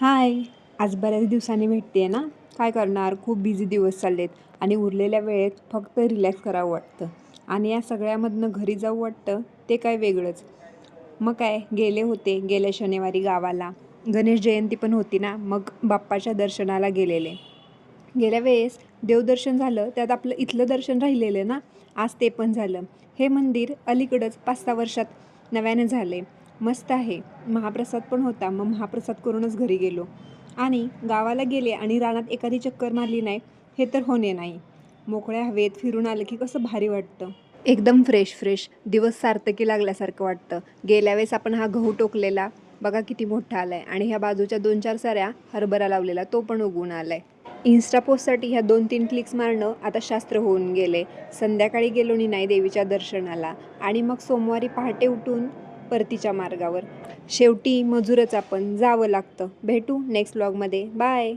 हाय. आज बऱ्याच दिवसांनी भेटते आहे ना? काय करणार? खूप बिझी दिवस चाललेत आणि उरलेल्या वेळेत फक्त रिलॅक्स करावं वाटतं. आणि या सगळ्यामधनं घरी जाऊ वाटतं ते काय वेगळंच. मग काय गेले होते गेल्या शनिवारी गावाला. गणेश जयंती पण होती ना मग बाप्पाच्या दर्शनाला गेलेले. गेल्या वेळेस देवदर्शन झालं त्यात आपलं इथलं दर्शन राहिलेलं ना आज ते पण झालं. हे मंदिर अलीकडंच पाच सहा वर्षात नव्याने झाले. मस्त आहे. महाप्रसाद पण होता. मग महाप्रसाद करूनच घरी गेलो. आणि गावाला गेले आणि रानात एखादी चक्कर मारली नाही हे तर होणे नाही. मोकळ्या हवेत फिरून आलं की कसं भारी वाटतं. एकदम फ्रेश फ्रेश दिवस सार्थकी लागल्यासारखं वाटतं. गेल्या वेळेस आपण हा गहू टोकलेला बघा किती मोठा आलाय. आणि ह्या बाजूच्या दोन चार साऱ्या हरभरा लावलेला तो पण उगून आलाय. इन्स्टा पोस्टसाठी ह्या दोन तीन क्लिक्स मारणं आता शास्त्र होऊन गेले. संध्याकाळी गेलो नाही देवीच्या दर्शनाला. आणि मग सोमवारी पहाटे उठून परतीच्या मार्गावर. शेवटी मजूरच आपण जावं लागतं. भेटू नेक्स्ट ब्लॉगमध्ये बाय